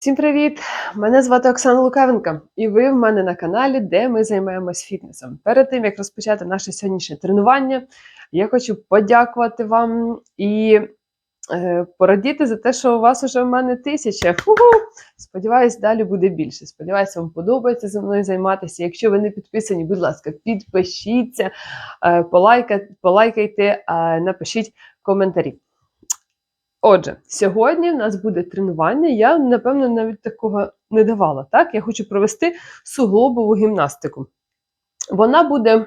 Всім привіт! Мене звати Оксана Лукавенка, і ви в мене на каналі, де ми займаємось фітнесом. Перед тим як розпочати наше сьогоднішнє тренування, я хочу подякувати вам і е, порадіти за те, що у вас уже в мене тисяча. Ху-ху! Сподіваюсь, далі буде більше. Сподіваюсь, вам подобається зі мною займатися. Якщо ви не підписані, будь ласка, підпишіться, е, полайка, полайкайте, напишіть коментарі. Отже, сьогодні в нас буде тренування. Я, напевно, навіть такого не давала. Так? Я хочу провести суглобову гімнастику. Вона буде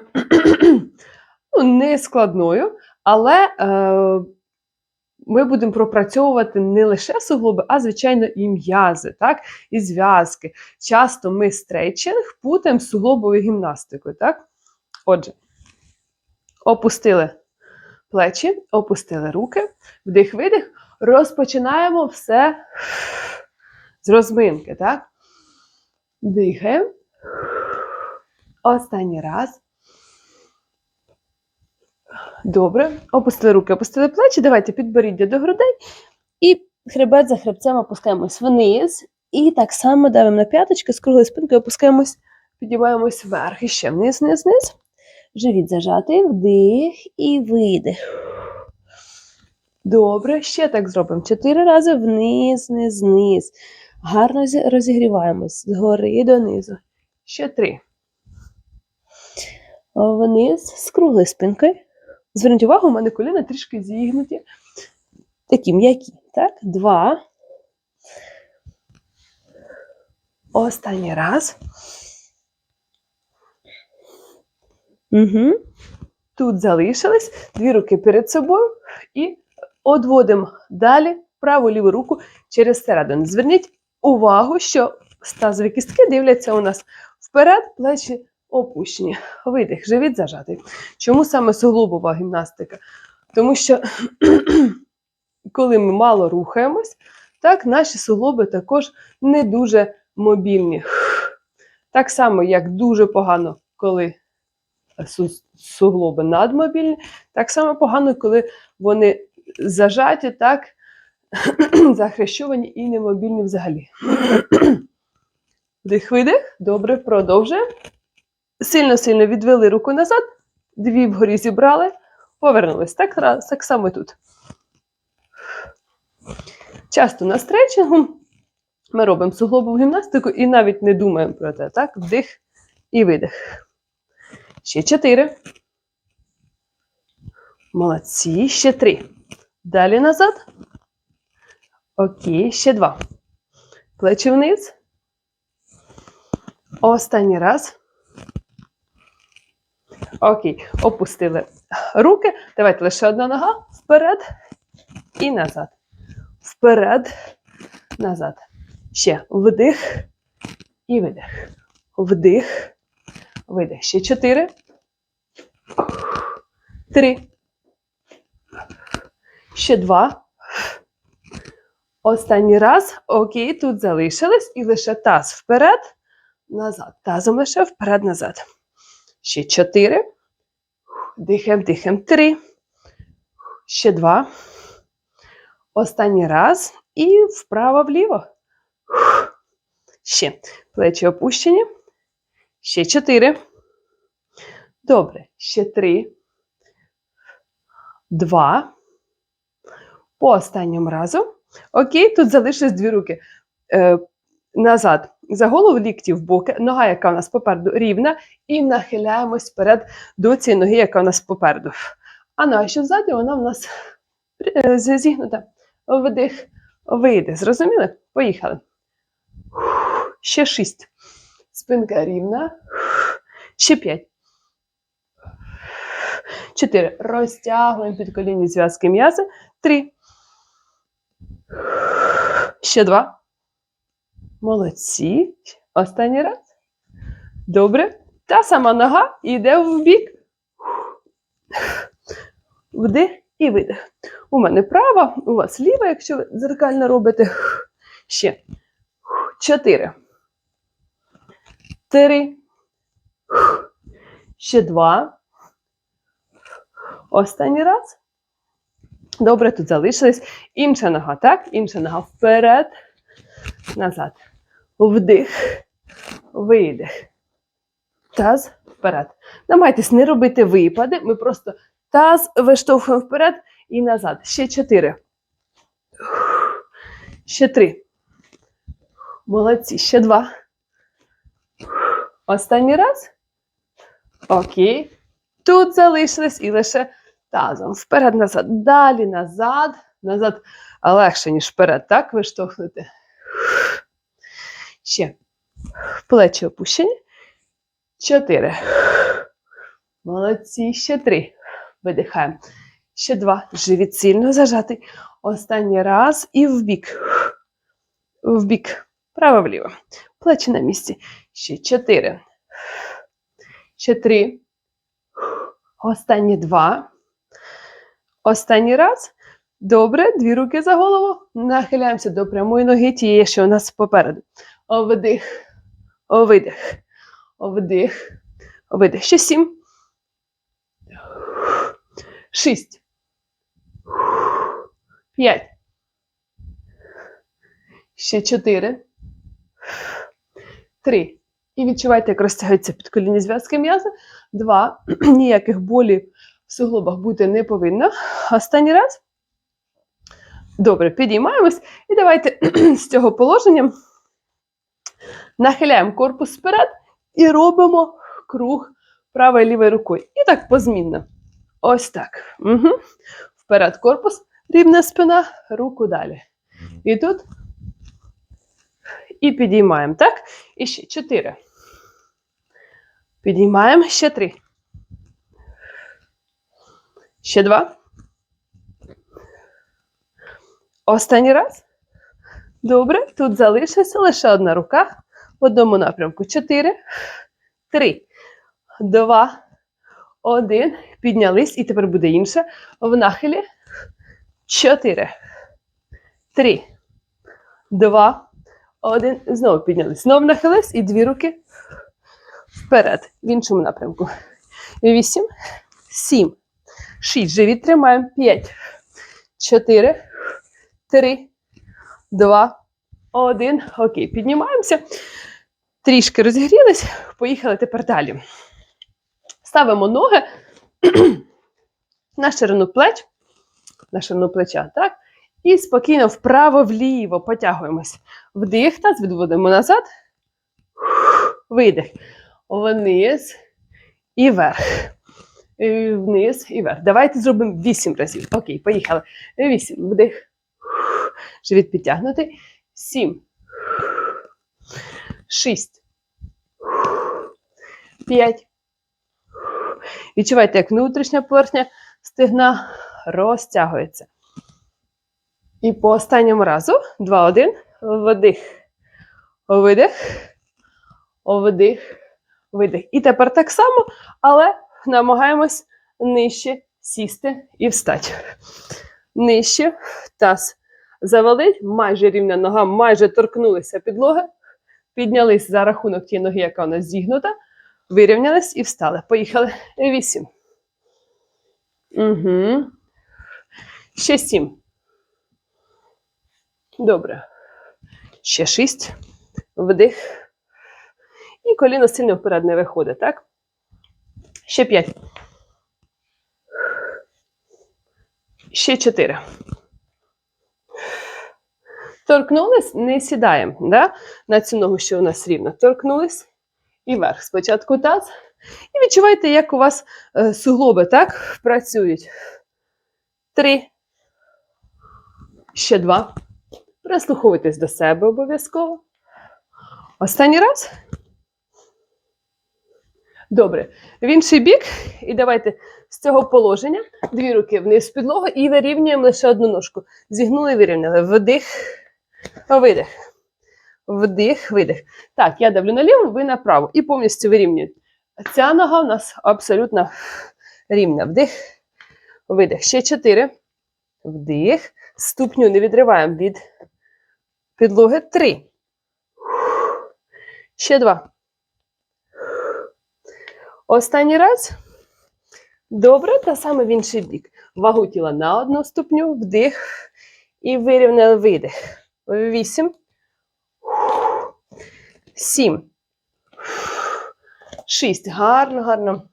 ну, не складною, але е, ми будемо пропрацьовувати не лише суглоби, а, звичайно, і м'язи, так? і зв'язки. Часто ми стрейчинг путаємо з суглобовою гімнастикою. Так? Отже, опустили плечі, опустили руки, вдих-видих. Розпочинаємо все з розминки, так? Дихаємо. Останній раз. Добре. Опустили руки, опустили плечі. Давайте підборіддя до грудей. І хребет за хребцем опускаємось вниз. І так само давимо на п'яточки, з круглою спинкою опускаємось, піднімаємось вверх. І ще вниз, вниз, вниз. Живіт зажатий, вдих і видих. Добре, ще так зробимо. Чотири рази вниз, вниз, вниз. Гарно зі- розігріваємось згори донизу. Ще три. Вниз з круглою спинкою. Зверніть увагу, у мене коліна трішки зігнуті. Такі м'які. Так? Два. Останній раз. Угу. Тут залишились. Дві руки перед собою і одводимо далі праву ліву руку через середину. Зверніть увагу, що стазові кістки дивляться у нас вперед, плечі опущені. Видих, живіт зажатий. Чому саме суглобова гімнастика? Тому що коли ми мало рухаємось, так наші суглоби також не дуже мобільні. Так само, як дуже погано, коли суглоби надмобільні, так само погано, коли вони зажаті, так, захрещовані і немобільні взагалі. Вдих-видих. Добре, продовжуємо. Сильно-сильно відвели руку назад, дві вгорі зібрали, повернулись. Так, так само тут. Часто на стретчингу ми робимо суглобову гімнастику і навіть не думаємо про це. Так? Вдих і видих. Ще чотири. Молодці. Ще три. Далі назад. Окей, ще два. Плечі вниз. Останній раз. Окей, опустили руки. Давайте лише одна нога. Вперед і назад. Вперед, назад. Ще вдих і видих. Вдих, видих. Ще чотири. Три. Ще два. Останній раз. Окей, тут залишились. І лише таз вперед, назад. Тазом лише вперед, назад. Ще чотири. Дихаємо, дихаємо. Три. Ще два. Останній раз. І вправо-вліво. Ще. Плечі опущені. Ще чотири. Добре. Ще три. Два. По останньому разу. Окей, тут залишились дві руки. Е, назад. За голову лікті в боки. Нога, яка у нас попереду, рівна. І нахиляємось вперед до цієї ноги, яка у нас попереду. А нога, що ззаді, вона в нас е, зігнута. Вдих, вийде. Зрозуміли? Поїхали. Ще шість. Спинка рівна. Ще п'ять. Чотири. Розтягуємо підколінні зв'язки м'язи. Три. Ще два. Молодці. Останній раз. Добре. Та сама нога йде в бік. Вдих і видих. У мене права, у вас ліва, якщо ви дзеркально робите. Ще. Чотири. Три. Ще два. Останній раз. Добре, тут залишились. Інша нога, так? Інша нога вперед. назад. Вдих, видих. Таз вперед. Намагайтесь не робити випади. Ми просто таз виштовхуємо вперед і назад. Ще чотири. Ще три. Молодці. Ще два. Останній раз. Окей. Тут залишились і лише тазом. Вперед, назад. Далі назад. Назад легше, ніж вперед. Так, виштовхнути. Ще. Плечі опущені. Чотири. Молодці. Ще три. Видихаємо. Ще два. Живіт сильно зажатий. Останній раз і вбік. Вбік. Право-вліво. Плечі на місці. Ще чотири. Ще три. Останні два. Останній раз. Добре. Дві руки за голову. Нахиляємося до прямої ноги, тієї, що у нас попереду. Вдих. Видих. Вдих. Видих. Ще сім. Шість. П'ять. Ще чотири. Три. І відчувайте, як розтягуються підколінні зв'язки м'язи. Два. Ніяких болів в суглобах бути не повинно. Останній раз. Добре, підіймаємось. І давайте з цього положення нахиляємо корпус вперед і робимо круг правою і лівою рукою. І так позмінно. Ось так. Угу. Вперед корпус, рівна спина, руку далі. І тут. І підіймаємо, так? І ще чотири. Підіймаємо ще три. Ще два. Останній раз. Добре. Тут залишилася лише одна рука в одному напрямку. Чотири, три, два, один. Піднялись. І тепер буде інше. В нахилі. Чотири. Три. Два. Один. Знову піднялись. Знову нахились і дві руки вперед. В іншому напрямку. Вісім. Сім. Шість. Живіт тримаємо. П'ять. Чотири. Три. Два. Один. Окей. Піднімаємося. Трішки розігрілись. Поїхали тепер далі. Ставимо ноги на ширину плеч. На ширину плеча. Так? І спокійно вправо-вліво потягуємось. Вдих нас, відводимо назад. Видих. Вниз і вверх. І Вниз і вверх. Давайте зробимо 8 разів. Окей, поїхали. 8. Вдих. Живіт підтягнутий. 7. 6. 5. Відчувайте, як внутрішня поверхня стегна розтягується. І по останньому разу. 2, 1. Вдих. Видих. Вдих. Видих. І тепер так само, але намагаємось нижче сісти і встати. Нижче таз завалить, майже рівна нога, майже торкнулися підлоги. Піднялись за рахунок тієї ноги, яка у нас зігнута. Вирівнялись і встали. Поїхали. Вісім. Угу. Ще сім. Добре. Ще шість. Вдих. І коліно сильно вперед не виходить, так? Ще п'ять. Ще чотири. Торкнулись, не сідаємо да? на цю ногу, що у нас рівно. Торкнулись і вверх. Спочатку таз. І відчувайте, як у вас е, суглоби так працюють. Три. Ще два. Прислуховуйтесь до себе обов'язково. Останній раз. Добре. В інший бік. І давайте з цього положення дві руки вниз в підлогу і вирівнюємо лише одну ножку. Зігнули, вирівняли. Вдих, видих. Вдих, видих. Так, я давлю наліво, ви направо. І повністю вирівнюєте. Ця нога у нас абсолютно рівна. Вдих, видих. Ще чотири. Вдих. Ступню не відриваємо від підлоги. Три. Ще два. Останній раз. Добре, та саме в інший бік. Вагу тіла на одну ступню, вдих і вирівняли видих. Вісім. сім, шість. Гарно, гарно.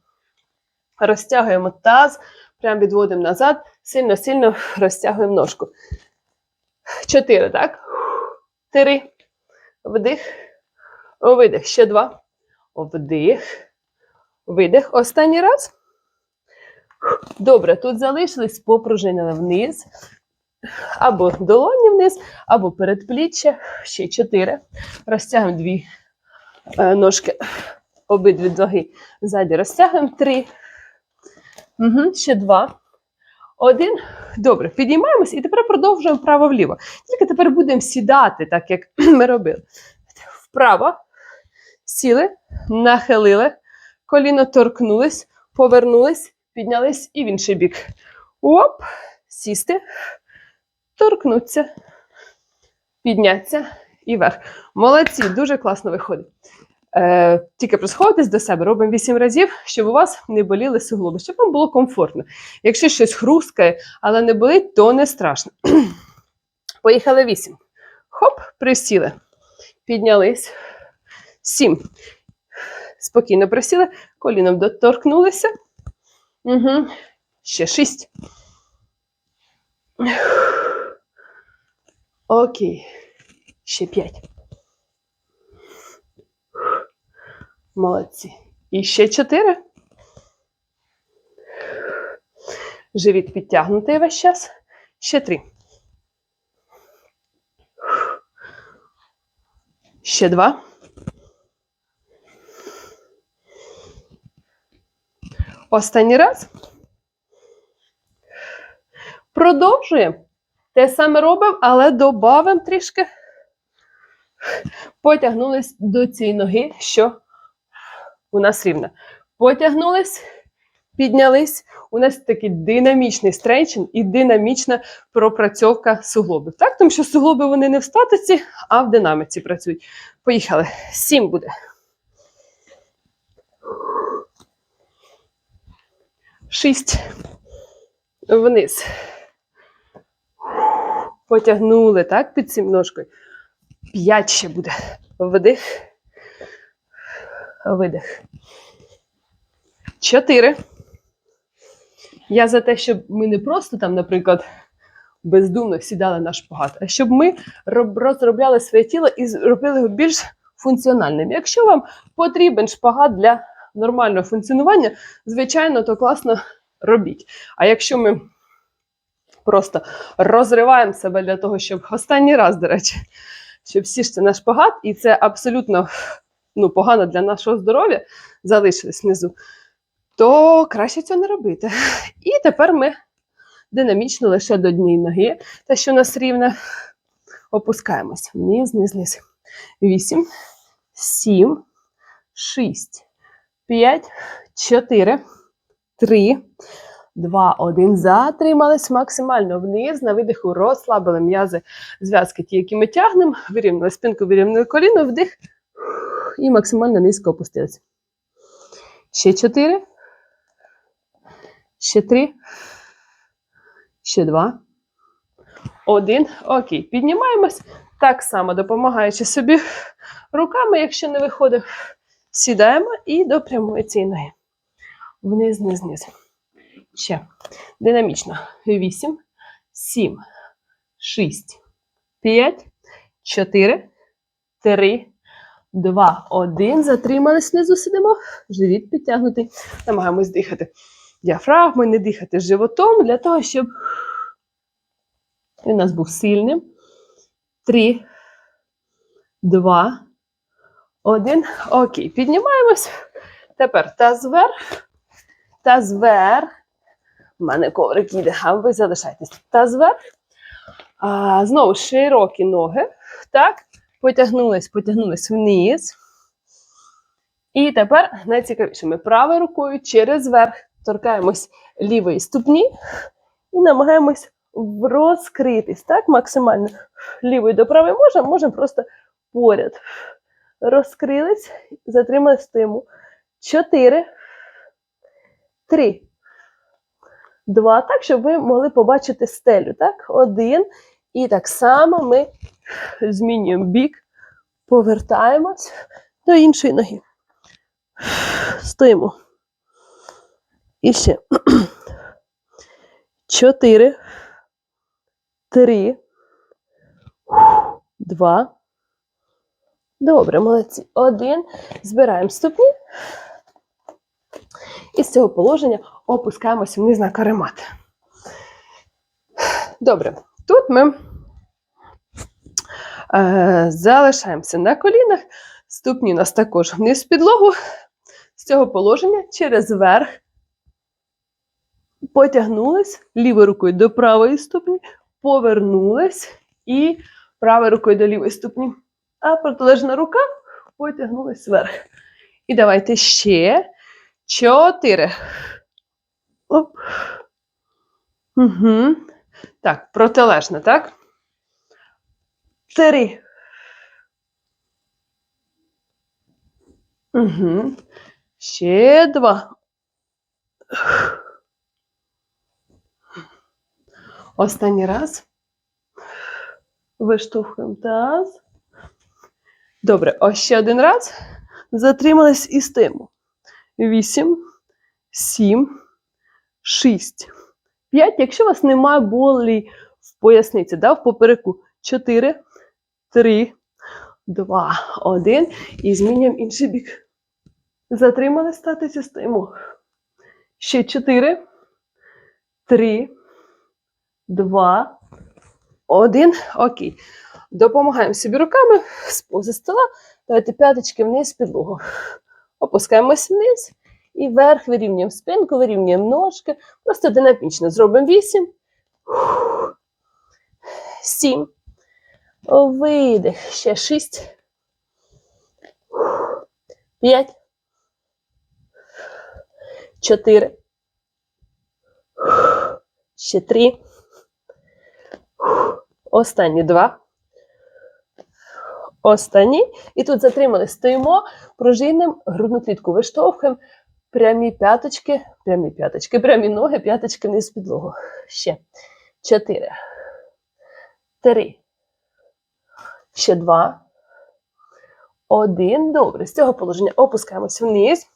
Розтягуємо таз, прям відводимо назад, сильно-сильно розтягуємо ножку. Чотири, так? Три. Вдих. Видих. Ще два. Вдих. Видих. Останній раз. Добре, тут залишились, попружинили вниз. Або долоні вниз, або передпліччя. Ще чотири. Розтягуємо дві е, ножки, обидві ноги ззаді розтягуємо. Три. Угу, ще два. Один. Добре, підіймаємось і тепер продовжуємо вправо-вліво. Тільки тепер будемо сідати, так як ми робили. Вправо. Сіли, нахилили, коліно торкнулись, повернулись, піднялись і в інший бік. Оп, сісти, торкнуться, підняться і вверх. Молодці, дуже класно виходить. Е, тільки присходитесь до себе, робимо 8 разів, щоб у вас не боліли суглоби, щоб вам було комфортно. Якщо щось хрускає, але не болить, то не страшно. Поїхали 8. Хоп, присіли. Піднялись. 7. Спокійно присіли, коліном доторкнулися. Угу. Ще 6. Окей. Ще 5. Молодці. І ще 4. Живіт підтягнутий весь час. Ще 3. Ще 2. Останній раз. Продовжуємо. Те саме робимо, але додаємо трішки. Потягнулись до цієї ноги, що у нас рівна. Потягнулись, піднялись. У нас такий динамічний стрейчинг і динамічна пропрацьовка суглобів. Так? Тому що суглоби вони не в статиці, а в динаміці працюють. Поїхали. Сім буде. Шість. Вниз. Потягнули, так, під цим ножкою. П'ять ще буде. Вдих. Видих. Чотири. Я за те, щоб ми не просто там, наприклад, бездумно сідали на шпагат, а щоб ми розробляли своє тіло і зробили його більш функціональним. Якщо вам потрібен шпагат для нормального функціонування, звичайно, то класно робіть. А якщо ми просто розриваємо себе для того, щоб останній раз, до речі, щоб сісти на шпагат, і це абсолютно ну, погано для нашого здоров'я, залишились внизу, то краще цього не робити. І тепер ми динамічно лише до однієї ноги, те, що у нас рівне, опускаємось. Вниз, вниз, вниз. Вісім, сім, шість, п'ять, чотири, три, два, один. Затримались максимально вниз. На видиху розслабили м'язи зв'язки, ті, які ми тягнемо, вирівняли спинку, вирівняли коліно, вдих і максимально низько опустилися. Ще чотири. Ще три. Ще два. Один. Окей. Піднімаємось. Так само допомагаючи собі руками, якщо не виходить, сідаємо і до прямої цієї ноги. Вниз, вниз, вниз. Ще. Динамічно. Вісім, сім, шість, п'ять, чотири, три, два, один. Затримались внизу, сидимо. Живіт підтягнутий. Намагаємось дихати діафрагмою, не дихати животом для того, щоб він у нас був сильним. Три, два, один. Окей, піднімаємось. Тепер таз вверх, таз вверх. У мене коврик їде, а ви залишайтесь. Таз вверх. А, знову широкі ноги. Так, потягнулись, потягнулись вниз. І тепер найцікавіше, ми правою рукою через верх торкаємось лівої ступні і намагаємось розкритись, так, максимально. Лівою до правої можемо, можемо просто поряд. Розкрились, затримали стоїмо. Чотири, три, два. Так, щоб ви могли побачити стелю. Так, один. І так само ми змінюємо бік, Повертаємось до іншої ноги. Стоїмо. І ще. Чотири. Три. Два. Добре, молодці. Один. Збираємо ступні. І з цього положення опускаємося вниз на каремат. Добре. Тут ми е, залишаємося на колінах. Ступні у нас також вниз в підлогу. З цього положення через верх потягнулись лівою рукою до правої ступні, повернулись і правою рукою до лівої ступні. А протилежна рука потягнулась вверх. І давайте ще чотири. Оп. Угу. Так, протилежна, так? Три. Угу. Ще два. Останній раз. Виштовхуємо таз. Добре, ось ще один раз. Затримались і стоїмо. Вісім, сім, шість, п'ять. Якщо у вас немає болі в поясниці, да, в попереку. Чотири, три, два, один. І змінюємо інший бік. Затримали статися, стоїмо. Ще чотири, три, два, один. Окей. Допомагаємо собі руками з пози стола. Давайте п'яточки вниз в підлогу. Опускаємось вниз і вверх вирівнюємо спинку, вирівнюємо ножки. Просто динамічно зробимо вісім. Сім. Видих. Ще шість. П'ять. Чотири. Ще три. Останні два. Останні. І тут затримали. Стоїмо, пружинимо, грудну клітку виштовхуємо. Прямі п'яточки, прямі п'яточки, прямі ноги, п'яточки вниз підлогу. Ще. Чотири. Три. Ще два. Один. Добре. З цього положення опускаємось вниз.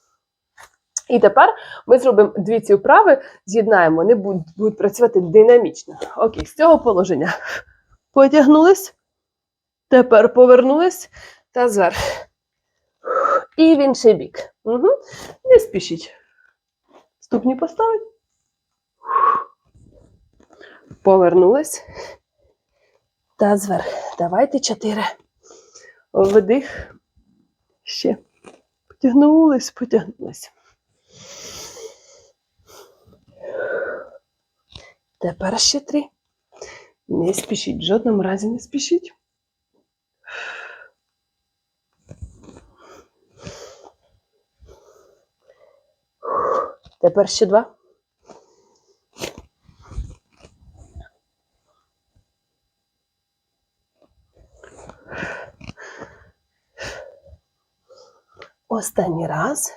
І тепер ми зробимо дві ці вправи, з'єднаємо, вони будуть, будуть працювати динамічно. Окей, з цього положення потягнулись, тепер повернулись та зверх. І в інший бік. Угу. Не спішіть. Ступні поставить. Повернулись. Та зверх. Давайте чотири. Вдих. Ще. Потягнулись, потягнулись. Тепер ще три. Не спішіть, в жодному разі не спішіть. Тепер ще два. Останній раз.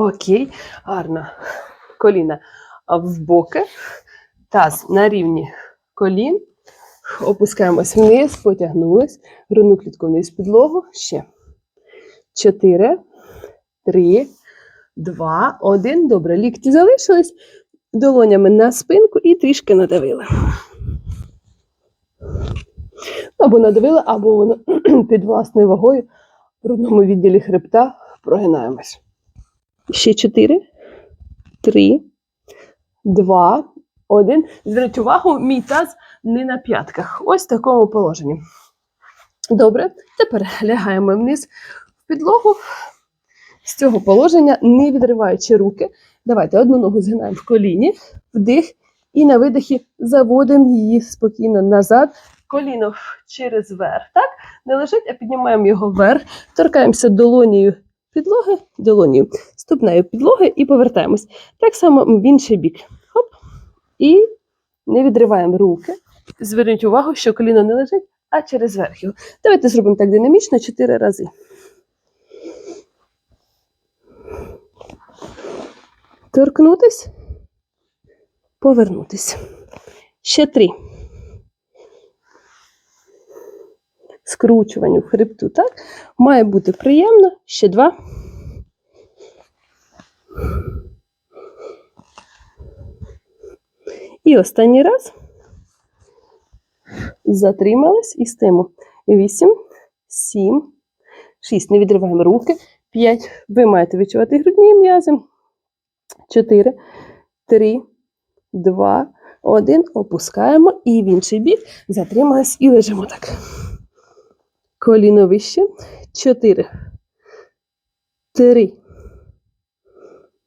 Окей, гарно. Коліна в боки, таз на рівні колін. Опускаємось вниз, потягнулись. Грудну клітку вниз підлогу. Ще. Чотири, три, два, один. Добре. Лікті залишились. Долонями на спинку і трішки надавили. Або надавили, або воно під власною вагою в грудному відділі хребта прогинаємось. Ще чотири, три, два, один. Зверніть увагу, мій таз не на п'ятках. Ось в такому положенні. Добре, тепер лягаємо вниз в підлогу. З цього положення, не відриваючи руки. Давайте одну ногу згинаємо в коліні, вдих, і на видихі заводимо її спокійно назад. Коліно через верх. Так? Не лежить, а піднімаємо його вверх, торкаємося долонею підлоги, долонею, ступнею підлоги і повертаємось. Так само в інший бік. Хоп. І не відриваємо руки. Зверніть увагу, що коліно не лежить, а через верх його. Давайте зробимо так динамічно 4 рази. Торкнутись, повернутись. Ще три. Скручуванню хребту, так? Має бути приємно. Ще два. І останній раз. Затримались і стимо. Вісім, сім, шість. Не відриваємо руки. П'ять. Ви маєте відчувати грудні м'язи. Чотири, три, два, один. Опускаємо. І в інший бік. Затримались і лежимо так. Коліно вище. Чотири. Три.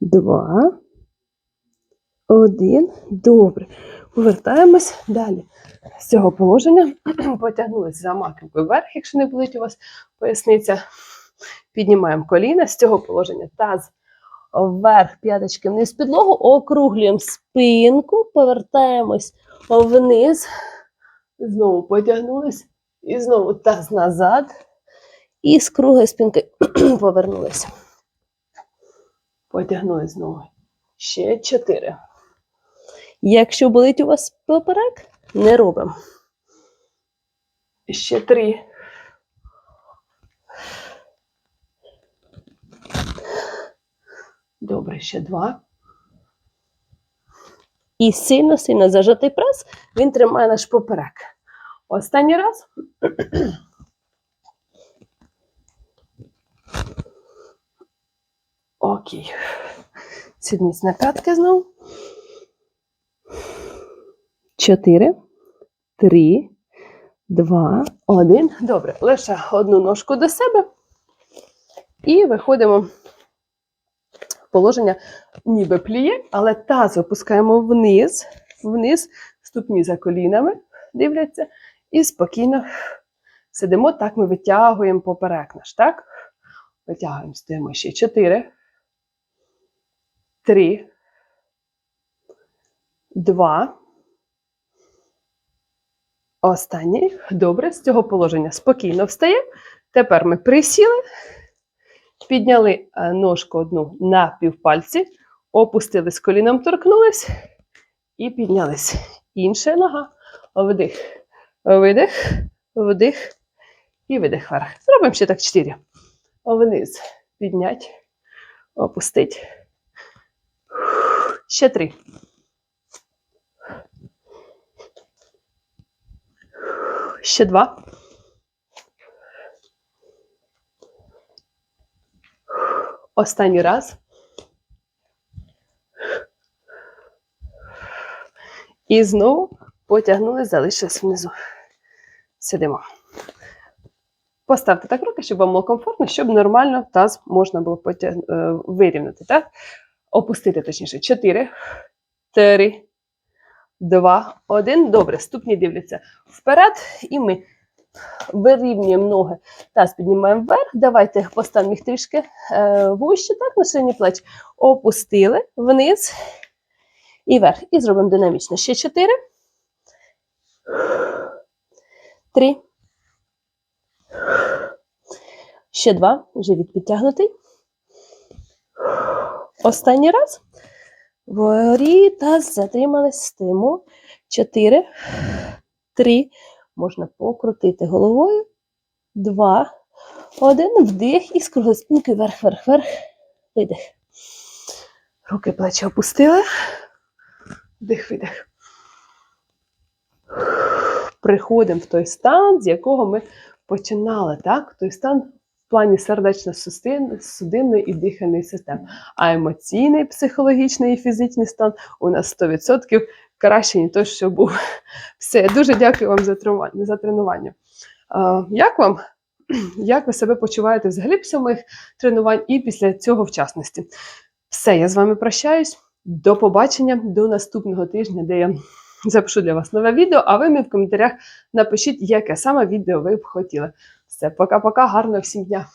Два. Один. Добре. Повертаємось далі. З цього положення потягнулися за маківкою вверх, якщо не болить у вас поясниця. Піднімаємо коліна з цього положення. Таз вверх, п'яточки вниз підлогу, округлюємо спинку, повертаємось вниз. Знову потягнулись. І знову таз назад. І з круглої спинки повернулися. Потягнулись знову. Ще чотири. Якщо болить у вас поперек, не робимо. Ще три. Добре, ще два. І сильно-сильно зажатий прес, він тримає наш поперек. Останній раз. Окей. Сідність на п'ятки знову. Чотири, три, два, один. Добре, лише одну ножку до себе. І виходимо в положення ніби пліє, але таз опускаємо вниз, вниз, ступні за колінами дивляться, і спокійно сидимо. Так ми витягуємо поперек наш, так? Витягуємо, стоїмо ще чотири, три, два. Останній. Добре, з цього положення спокійно встає. Тепер ми присіли, підняли е, ножку одну на півпальці, опустились коліном, торкнулись і піднялись. Інша нога. Вдих, видих, вдих і видих вверх. Зробимо ще так чотири. Вниз. Піднять, опустить. Ще три. Ще два. Останній раз. І знову потягнули, залишились внизу. Сидимо. Поставте так руки, щоб вам було комфортно, щоб нормально таз можна було потяг... е, вирівняти. Так? Опустити, точніше. Чотири, три, два, один. Добре, ступні дивляться вперед, і ми вирівнюємо ноги. Таз піднімаємо вверх. Давайте поставимо їх трішки е, вище, так, на ширині плеч. Опустили вниз і вверх. І зробимо динамічно. Ще чотири. Три. Ще два. Живіт підтягнутий. Останній раз. Вгорі таз затримались, стимо. Чотири. Три. Можна покрутити головою. Два. Один. Вдих і з круглої спинки вверх, вверх, вверх. Видих. Руки плечі опустили. Вдих, видих. Приходимо в той стан, з якого ми починали, так? Той стан плані сердечно-судинної і дихальної системи. А емоційний, психологічний і фізичний стан у нас 100% краще, ніж той, що був. Все, дуже дякую вам за тренування. Як вам? Як ви себе почуваєте взагалі після моїх тренувань і після цього в частності? Все, я з вами прощаюсь. До побачення, до наступного тижня, де я запишу для вас нове відео, а ви мені в коментарях напишіть, яке саме відео ви б хотіли. Все, пока-пока, гарного всім дня!